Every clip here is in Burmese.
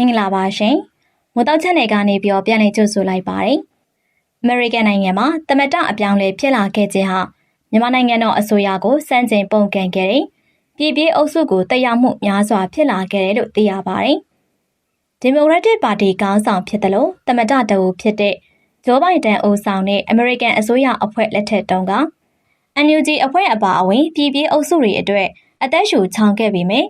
မင်္ဂလာပါရှင်။မိုးတောက်ချက်နယ်ကနေပြီးတော့ပြန်လည်ကြိုဆိုလိုက်ပါတယ်။ American နိုင်ငံမှာတမတအပြောင်းလဲဖြစ်လာခဲ့ခြင်းဟာမြန်မာနိုင်ငံတော်အစိုးရကိုစန့်ကျင်ပုံကန်ခဲ့တဲ့ပြည်ပြည်အုပ်စုကိုတရားမှုများစွာဖြစ်လာခဲ့တယ်လို့သိရပါတယ်။ဒီမိုကရက်တစ်ပါတီခေါင်းဆောင်ဖြစ်တယ်လို့တမတတအူဖြစ်တဲ့ဂျိုးဘိုင်ဒန်အုပ်ဆောင်တဲ့ American အစိုးရအဖွဲ့လက်ထက်တုန်းက NUG အဖွဲ့အပါအဝင်ပြည်ပြည်အုပ်စုတွေအတွက်အသက်ရှူချောင်ခဲ့ပြီးမြဲ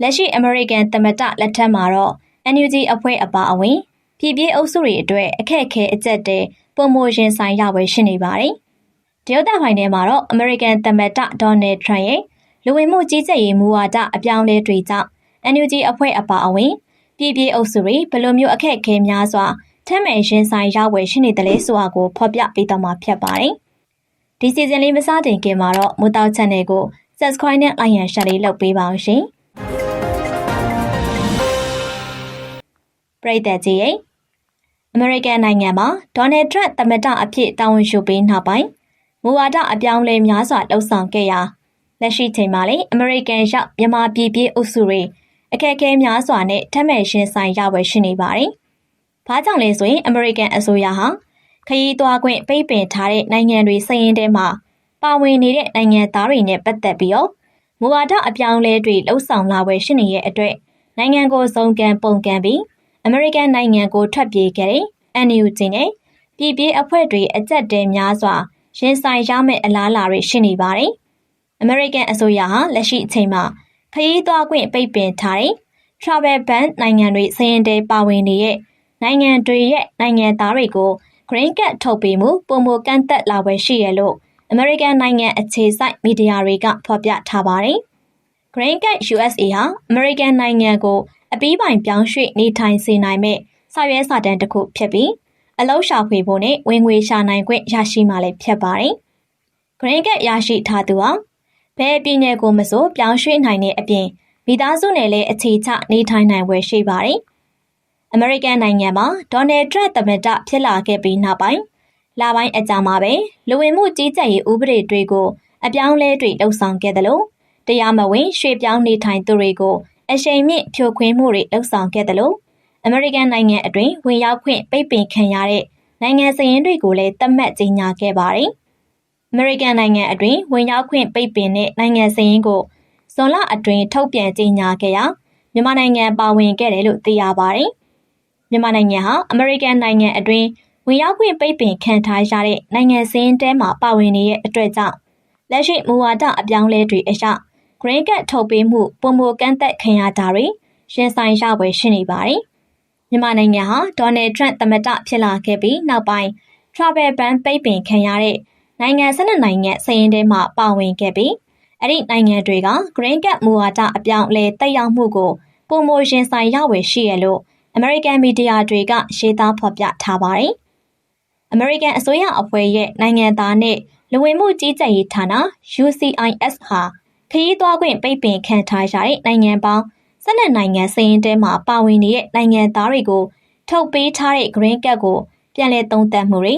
လက်ရှိ American တမတလက်ထက်မှာတော့ NUG အဖွဲ့အပါအဝင်ပြည်ပြည်အုပ်စုတွေအတွက်အခက်အခဲအကျက်တဲပုံမိုရင်ဆိုင်ရဝယ်ရှိနေပါတယ်။တရုတ်တပ်ပိုင်းထဲမှာတော့ American သမ္မတဒေါ်နယ်ထရန့်ရဲ့လူဝင်မှုကြီးကြပ်ရေးမူဝါဒအပြောင်းလဲတွေကြောင့် NUG အဖွဲ့အပါအဝင်ပြည်ပြည်အုပ်စုတွေဘယ်လိုမျိုးအခက်အခဲများစွာထမ်းမဲ့ရင်ဆိုင်ရဝယ်ရှိနေတယ်လဲဆိုတာကိုဖော်ပြပေးတော့မှာဖြစ်ပါတယ်။ဒီစီဇန်လေးမစတင်ခင်မှာတော့မူတောက် channel ကို subscribe နဲ့ like and share လေးလုပ်ပေးပါအောင်ရှင်။ ပရိသတ်ကြီးရဲ့အမေရိကန်နိုင်ငံမှာဒေါ်နယ်ထရန့်သမ္မတအဖြစ်တာဝန်ယူပြီးနောက်ပိုင်းမူဝါဒအပြောင်းလဲများစွာလှုံ့ဆော်ခဲ့ရာလက်ရှိချိန်မှာလည်းအမေရိကန်ရောက်မြန်မာပြည်ပြည်အုပ်စုတွေအခက်အခဲများစွာနဲ့ထပ်မံရှင်ဆိုင်ရဝယ်ရှိနေပါတယ်။ဘာကြောင့်လဲဆိုရင်အမေရိကန်အစိုးရဟာခရီးသွားခွင့်ပိတ်ပင်ထားတဲ့နိုင်ငံတွေစရင်တဲမှာပါဝင်နေတဲ့နိုင်ငံသားတွေနဲ့ပတ်သက်ပြီးတော့မူဝါဒအပြောင်းလဲတွေလှုံ့ဆော်လာဝယ်ရှိနေတဲ့အတွက်နိုင်ငံကိုစုံကန်ပုံကန်ပြီး အမေရိကန်နိုင်ငံကိုထွက်ပြေးခဲ့တဲ့ NUG နဲ့ပြည်ပြည်အဖွဲ့တွေအကြက်တဲများစွာရင်ဆိုင်ရမယ့်အလားအလာတွေရှိနေပါတယ်။ American အစိုးရဟာလက်ရှိအချိန်မှာခရီးသွားခွင့်ပိတ်ပင်ထားတဲ့ Travel Ban နိုင်ငံတွေစရင်တဲပါဝင်နေတဲ့နိုင်ငံတွေရဲ့နိုင်ငံသားတွေကို Green Card ထုတ်ပေးမှုပုံမကန့်သက်လာဝယ်ရှိရလို့ American နိုင်ငံအခြေစိုက်မီဒီယာတွေကဖော်ပြထားပါတယ်။ Green Card USA ဟာ American နိုင်ငံကို အပီးပိုင်ပြောင်းရွှေ့နေထိုင်စေနိုင်မဲ့စာရွက်စာတမ်းတစ်ခုဖြစ်ပြီးအလောက်ရှာဖွေဖို့နဲ့ဝင်ငွေရှာနိုင်ခွင့်ရရှိမှလည်းဖြစ်ပါတယ်။ Green Card ရရှိထားသူဟာဘယ်ပြည်နယ်ကိုမဆိုပြောင်းရွှေ့နိုင်တဲ့အပြင်မိသားစုနဲ့လည်းအခြေချနေထိုင်နိုင်ွယ်ရှိပါတယ်။ American နိုင်ငံမှာဒေါ်နယ်ထရန့်သမ္မတဖြစ်လာခဲ့ပြီးနောက်ပိုင်းလပိုင်းအကြာမှာပဲလူဝင်မှုကြီးကြပ်ရေးဥပဒေတွေကိုအပြောင်းလဲတွေလှုံ့ဆော်ခဲ့တယ်လို့တရားမဝင်ရွှေ့ပြောင်းနေထိုင်သူတွေကို အရှိန်မြင့်ဖြိုခွင်းမှုတွေလှုံ့ဆော်ခဲ့တယ်လို့အမေရိကန်နိုင်ငံအတွင်းဝင်ရောက်ခွင့်ပိတ်ပင်ခံရတဲ့နိုင်ငံစည်းရင်းတွေကိုလည်းသတ်မှတ်ကြေညာခဲ့ပါတယ်။အမေရိကန်နိုင်ငံအတွင်းဝင်ရောက်ခွင့်ပိတ်ပင်တဲ့နိုင်ငံစည်းရင်းကိုဇွန်လအတွင်းထုတ်ပြန်ကြေညာခဲ့ရာမြန်မာနိုင်ငံပါဝင်ခဲ့တယ်လို့သိရပါတယ်။မြန်မာနိုင်ငံဟာအမေရိကန်နိုင်ငံအတွင်းဝင်ရောက်ခွင့်ပိတ်ပင်ခံထားရတဲ့နိုင်ငံစည်းရင်းတဲမှာပါဝင်နေတဲ့အတွက်ကြောင့်လက်ရှိမူဝါဒအပြောင်းလဲတွေအရ Green Card ထုတ်ပေးမှုပုံမကန့်သက်ခံရတာတွေရင်ဆိုင်ရပွဲရှိနေပါတယ်။မြန်မာနိုင်ငံဟာဒေါ်နယ်ထရန့်သမ္မတဖြစ်လာခဲ့ပြီးနောက်ပိုင်း Travel Ban ပိတ်ပင်ခံရတဲ့နိုင်ငံ၁၂နိုင်ငံစရင်ထဲမှာပါဝင်ခဲ့ပြီးအဲ့ဒီနိုင်ငံတွေက Green Card မူဝါဒအပြောင်းလဲတက်ရောက်မှုကိုပုံမရင်ဆိုင်ရဝယ်ရှိရလို့ American မီဒီယာတွေကရေးသားဖော်ပြထားပါတယ်။ American အစိုးရအဖွဲ့ရဲ့နိုင်ငံသားနဲ့လူဝင်မှုကြီးကြပ်ရေးဌာန UCIS ဟာ ခရီးသွားခွင့်ပိတ်ပင်ခံထားရတဲ့နိုင်ငံပေါင်း၁၂နိုင်ငံစရင်တဲမှာပါဝင်နေတဲ့နိုင်ငံသားတွေကိုထုတ်ပေးထားတဲ့ Green Card ကိုပြန်လည်သုံးသပ်မှုတွေ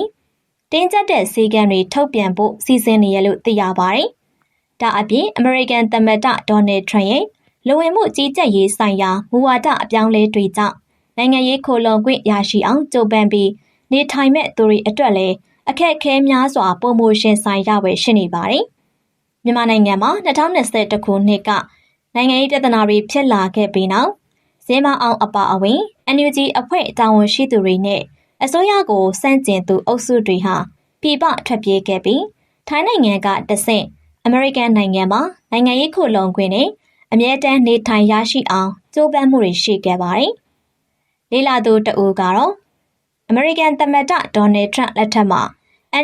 တင်းကျပ်တဲ့စည်းကမ်းတွေထုတ်ပြန်ဖို့စီစဉ်နေရလို့သိရပါတယ်။ဒါအပြင် American သမ္မတဒေါ်နယ်ထရန့်ရဲ့လူဝင်မှုကြီးကြပ်ရေးဆိုင်ရာမူဝါဒအပြောင်းလဲတွေကြောင့်နိုင်ငံရေးခိုလုံခွင့်ရရှိအောင်ကြိုးပမ်းပြီးနေထိုင်မဲ့သူတွေအတွက်လည်းအခက်အခဲများစွာပုံမိုရှင်ဆိုင်ရဝယ်ရှိနေပါတယ်။ မြန်မာနိုင်ငံမှာ2021ခုနှစ်ကနိုင်ငံရေးပြဿနာတွေဖြစ်လာခဲ့ပြီးနောက်ဇင်းမအောင်အပါအဝင် NUG အဖွဲ့တာဝန်ရှိသူတွေနဲ့အစိုးရကိုစန့်ကျင်သူအုပ်စုတွေဟာပြည်ပထွက်ပြေးခဲ့ပြီးထိုင်းနိုင်ငံကတဆင့်အမေရိကန်နိုင်ငံမှာနိုင်ငံရေးခုလုံခွင့်နဲ့အမြဲတမ်းနေထိုင်ရရှိအောင်ကြိုးပမ်းမှုတွေရှိခဲ့ပါတယ်။လေးလာသူတအူကတော့အမေရိကန်သမ္မတဒေါ်နယ်ထရန့်လက်ထက်မှာ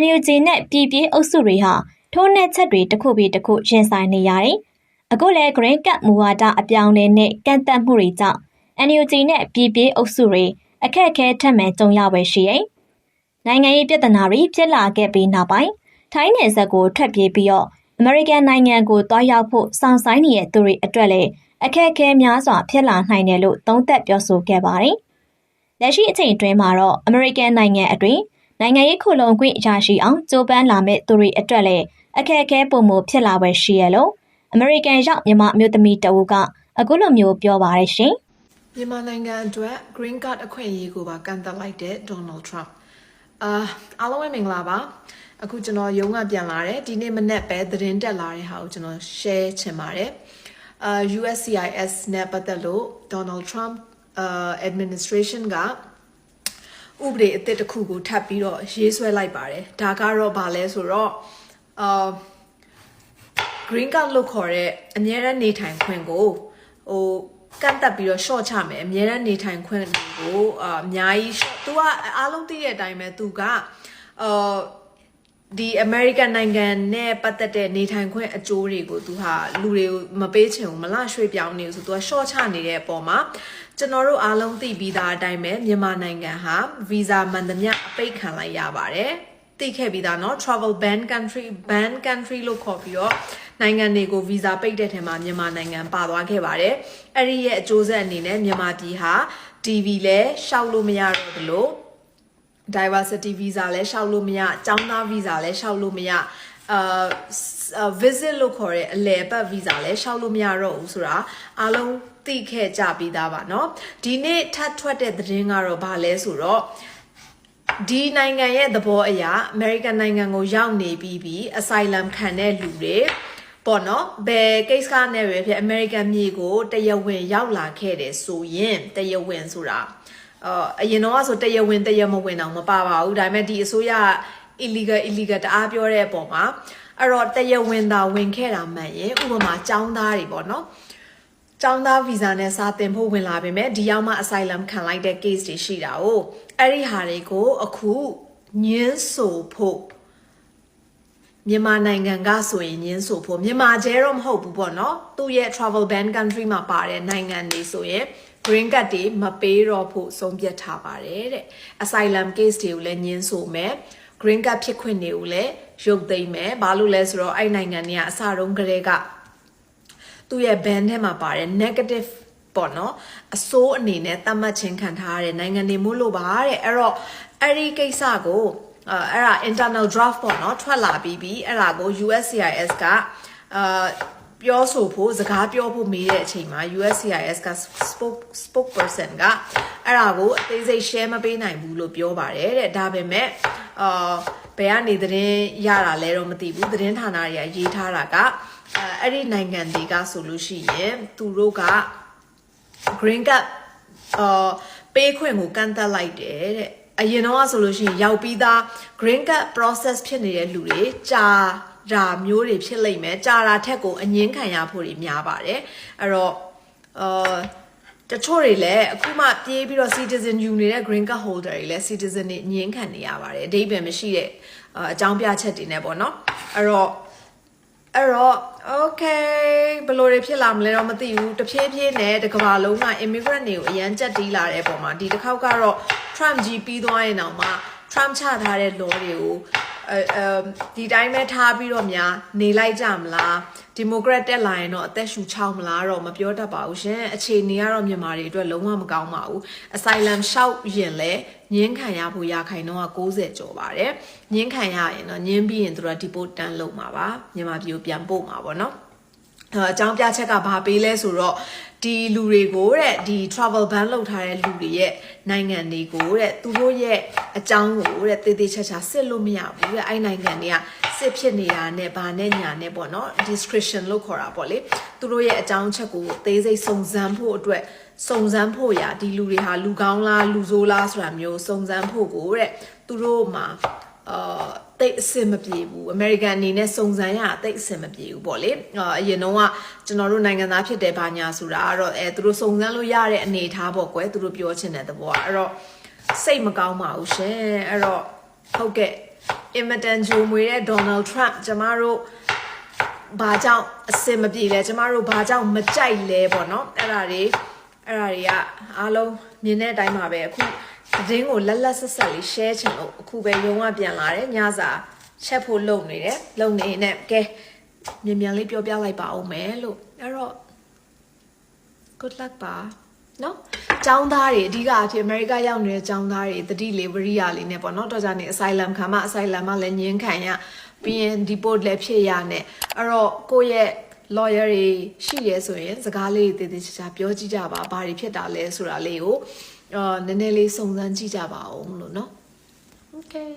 NUG နဲ့ပြည်ပြည်အုပ်စုတွေဟာ ထိုးနှက်ချက်တွေတစ်ခုပြီးတစ်ခုရင်ဆိုင်နေရတယ်။အခုလည်း Green Card မူဝါဒအပြောင်းလဲနဲ့ကန့်သက်မှုတွေကြောင့် NUG နဲ့ပြည်ပြည်အုပ်စုတွေအခက်အခဲထပ်မံကြုံရပဲရှိရဲ့။နိုင်ငံရေးပြဿနာတွေဖြစ်လာခဲ့ပြီးနောက်ပိုင်းထိုင်းနယ်စပ်ကိုထွက်ပြေးပြီးတော့အမေရိကန်နိုင်ငံကိုတွားရောက်ဖို့စောင့်ဆိုင်းနေတဲ့သူတွေအတွက်လည်းအခက်အခဲများစွာဖြစ်လာနိုင်တယ်လို့သုံးသပ်ပြောဆိုခဲ့ပါတယ်။လက်ရှိအချိန်အတွင်းမှာတော့အမေရိကန်နိုင်ငံအတွင်းနိုင်ငံရေးခုလုံခွင့်ရရှိအောင်ကြိုးပမ်းလာမဲ့သူတွေအတွက်လည်း အခက်အခဲပုံမှုဖြစ်လာပဲရှိရလို့အမေရိကန်ရောက်မြန်မာမျိုးသမီးတအူးကအခုလိုမျိုးပြောပါရရှင်။မြန်မာနိုင်ငံအတွက် green card အခွင့်အရေးကိုပါကန့်သတ်လိုက်တဲ့ Donald Trump အာအားလုံးပဲမင်္ဂလာပါအခုကျွန်တော်ရုံးကပြန်လာတယ်ဒီနေ့မနေ့ပဲသတင်းတက်လာတဲ့ဟာကိုကျွန်တော် share ချင်ပါတယ်အာ USCIS နဲ့ပတ်သက်လို့ Donald Trump အာ administration ကဥပဒေအသစ်တစ်ခုကိုထပ်ပြီးတော့ရေးဆွဲလိုက်ပါတယ်ဒါကတော့ဗာလဲဆိုတော့ အာ green card လို့ခေါ်တဲ့အမြဲတမ်းနေထိုင်ခွင့်ကိုဟိုကန့်တက်ပြီးတော့ short ချမယ်အမြဲတမ်းနေထိုင်ခွင့်ကိုအာအများကြီး short သူကအားလုံးသိတဲ့အတိုင်းပဲသူကအာဒီ American နိုင်ငံနဲ့ပတ်သက်တဲ့နေထိုင်ခွင့်အကျိုးတွေကိုသူဟာလူတွေကိုမပေးချင်ဘူးမလရွှေ့ပြောင်းနေဘူးဆိုသူက short ချနေတဲ့အပေါ်မှာကျွန်တော်တို့အားလုံးသိပြီးသားအတိုင်းပဲမြန်မာနိုင်ငံဟာ visa မှန်သမျှအပိတ်ခံလိုက်ရပါတယ် သိခဲ့ပြီးသားเนาะ travel ban country ban country လို့ခေါ်ပြီးတော့နိုင်ငံတွေကို visa ပိတ်တဲ့ထဲမှာမြန်မာနိုင်ငံပါသွားခဲ့ပါတယ်အဲ့ဒီရဲ့အကျိုးဆက်အနေနဲ့မြန်မာပြည်ဟာ TV လဲရှောက်လို့မရတော့ဘူးလို့ diversity visa လဲရှောက်လို့မရအကြောင်းသား visa လဲရှောက်လို့မရအာ visit လို့ခေါ်တဲ့အလဲပတ် visa လဲရှောက်လို့မရတော့ဘူးဆိုတာအားလုံးသိခဲ့ကြပြီးသားပါเนาะဒီနေ့ထပ်ထွက်တဲ့သတင်းကတော့ဗာလဲဆိုတော့ ဒီနိုင်ငံရဲ့သဘောအရ American နိုင်ငံကိုရောက်နေပြီးပြီး asylum ခံတဲ့လူတွေပေါ့နော်ဘယ်ကိစ္စကနဲ့ပဲဖြစ် American မြေကိုတရားဝင်ရောက်လာခဲ့တယ်ဆိုရင်တရားဝင်ဆိုတာအာအရင်တော့ဆိုတရားဝင်တရားမဝင်အောင်မပါပါဘူးဒါပေမဲ့ဒီအစိုးရ illegal illegal တအားပြောတဲ့အပေါ်မှာအဲ့တော့တရားဝင်သာဝင်ခဲ့တာမှန်ရင်ဥပမာចောင်းသားတွေပေါ့နော်ចောင်းသားဗီဇာနဲ့စာတင်ဖို့ဝင်လာပေမဲ့ဒီရောက်မှ asylum ခံလိုက်တဲ့ case တွေရှိတာ哦 အဲ့ဒီဟာတွေကိုအခုညင်းဆိုဖို့မြန်မာနိုင်ငံကဆိုရင်ညင်းဆိုဖို့မြန်မာကျဲတော့မဟုတ်ဘူးပေါ့နော်သူ့ရဲ့ travel ban country မှာပါတဲ့နိုင်ငံတွေဆိုရင် green card တွေမပေးတော့ဖို့ဆုံးဖြတ်ထားပါတယ်တဲ့ asylum case တွေကိုလည်းညင်းဆိုမယ် green card ဖြစ်ခွင့်တွေကိုလည်းရုပ်သိမ်းမယ်ဘာလို့လဲဆိုတော့အဲ့နိုင်ငံတွေကအစတုန်းကတည်းကသူ့ရဲ့ ban ထဲမှာပါတယ် negative ပေါ့နော်အစိုးအနေနဲ့သတ်မှတ်ခြင်းခံထားရတဲ့နိုင်ငံတွေမို့လို့ပါတဲ့အဲ့တော့အဲ့ဒီကိစ္စကိုအဲအဲ့ဒါ internal draft ပေါ့နော်ထွက်လာပြီးပြီအဲ့ဒါကို USCIS ကအာပြောဆိုဖို့စကားပြောဖို့မေးတဲ့အချိန်မှာ USCIS က spoke spokesperson ကအဲ့ဒါကိုအသေးစိတ် share မပေးနိုင်ဘူးလို့ပြောပါတယ်တဲ့ဒါပေမဲ့အာဘယ်ကနေသတင်းရတာလဲတော့မသိဘူးသတင်းဌာနတွေကရေးထားတာကအဲအဲ့ဒီနိုင်ငံတွေကဆိုလို့ရှိရင်သူတို့က green card အာပေးခွင့်ကိုကန့်သတ်လိုက်တယ်တဲ့အရင်တော့ဆိုလို့ရှိရင်ရောက်ပြီးသား green card process ဖြစ်နေတဲ့လူတွေကြာဒါမျိုးတွေဖြစ်လိမ့်မယ်ကြာတာထက်ကိုအငင်းခံရဖို့တွေများပါတယ်အဲ့တော့အာတချို့တွေလည်းအခုမှပြေးပြီးတော့ citizen ယူနေတဲ့ green card holder တွေလည်း citizen တွေညင်းခံနေရပါတယ်အဓိပ္ပာယ်မရှိတဲ့အအကြောင်းပြချက်တွေနဲ့ပေါ့နော်အဲ့တော့ အဲ့တော့ okay ဘယ်လိုတွေဖြစ်လာမလဲတော့မသိဘူးတဖြည်းဖြည်းနဲ့တကမ္ဘာလုံးက immigrant တွေကိုအရန်ကြက်တီးလာတဲ့ပုံမှာဒီတစ်ခေါက်ကတော့ Trump ကြီးပြီးသွားရင်တော့မှ Trump ချထားတဲ့ law တွေကို အဲအဲဒီတိုင်းပဲထားပြီးတော့များနေလိုက်ကြမလားဒီမိုကရက်တက်လာရင်တော့အသက်ရှူချောင်းမလားတော့မပြောတတ်ပါဘူးရှင်အခြေအနေကတော့မြန်မာတွေအတွက်လုံးဝမကောင်းပါဘူး asylum ရှောက်ရင်လဲညင်းခံရဖို့ရခိုင်တော့60ကျော်ပါတယ်ညင်းခံရရင်တော့ညင်းပြီးရင်သူတို့က deport တန်းလုပ်မှာပါမြန်မာပြည်ကိုပြန်ပို့မှာပေါ့နော် အဲအကြောင်းပြချက်ကဘာပေးလဲဆိုတော့ဒီလူတွေကိုတဲ့ဒီ travel ban လုပ်ထားတဲ့လူတွေရဲ့နိုင်ငံတွေကိုတဲ့သူတို့ရဲ့အကြောင်းကိုတဲ့တေးသေးချာချာစစ်လို့မရဘူးတဲ့အဲ့နိုင်ငံတွေကစစ်ဖြစ်နေတာနဲ့ဘာနဲ့ညာနဲ့ပေါ့နော် discretion လို့ခေါ်တာပေါ့လေသူတို့ရဲ့အကြောင်းချက်ကိုသေးစိတ်စုံစမ်းဖို့အတွက်စုံစမ်းဖို့ရာဒီလူတွေဟာလူကောင်းလားလူဆိုးလားဆိုတာမျိုးစုံစမ်းဖို့ကိုတဲ့သူတို့မှာအာ တိတ်အဆင်မပြေဘူး American အနေနဲ့စုံစမ်းရတိတ်အဆင်မပြေဘူးပေါ့လေအာအရင်တော့ကကျွန်တော်တို့နိုင်ငံသားဖြစ်တယ်ဘာညာဆိုတာကတော့အဲသူတို့စုံစမ်းလို့ရတဲ့အနေအထားပေါ့ကွယ်သူတို့ပြောချင်တဲ့သဘောကအဲ့တော့စိတ်မကောင်းပါဘူးရှင်အဲ့တော့ဟုတ်ကဲ့အင်မတန်ဂျိုမွေတဲ့ Donald Trump ကျမတို့ဘာကြောင့်အစင်မပြေလဲကျမတို့ဘာကြောင့်မကြိုက်လဲပေါ့နော်အဲ့ဒါတွေ အဲ့ဒါတွေကအားလုံးမြင်တဲ့အတိုင်းပါပဲအခုသတင်းကိုလက်လက်ဆက်ဆက်လေး share ချင်လို့အခုပဲရုံးကပြန်လာတယ်ညစာချက်ဖို့လုပ်နေတယ်လုပ်နေနဲ့ကဲမြန်မြန်လေးပြောပြလိုက်ပါအောင်မယ်လို့အဲ့တော့ good luck ပါနော်ចောင်းသားတွေအဓိကအဖြစ်အမေရိကရောက်နေတဲ့ចောင်းသားတွေတတိလေးဝရိယလေးနဲ့ပေါ့နော်တော့ကြနေ asylum ခံမှ asylum မှလည်းညင်းခံရပြီးရင် deport လည်းဖြစ်ရနဲ့အဲ့တော့ကိုယ့်ရဲ့ lawyer တွေရှိရဲဆိုရင်စကားလေးတွေတည်တည်ချာချာပြောကြည့်ကြပါဘာတွေဖြစ်တာလဲဆိုတာလေးကိုအာနည်းနည်းလေးစုံစမ်းကြည့်ကြပါဦးလို့เนาะ Okay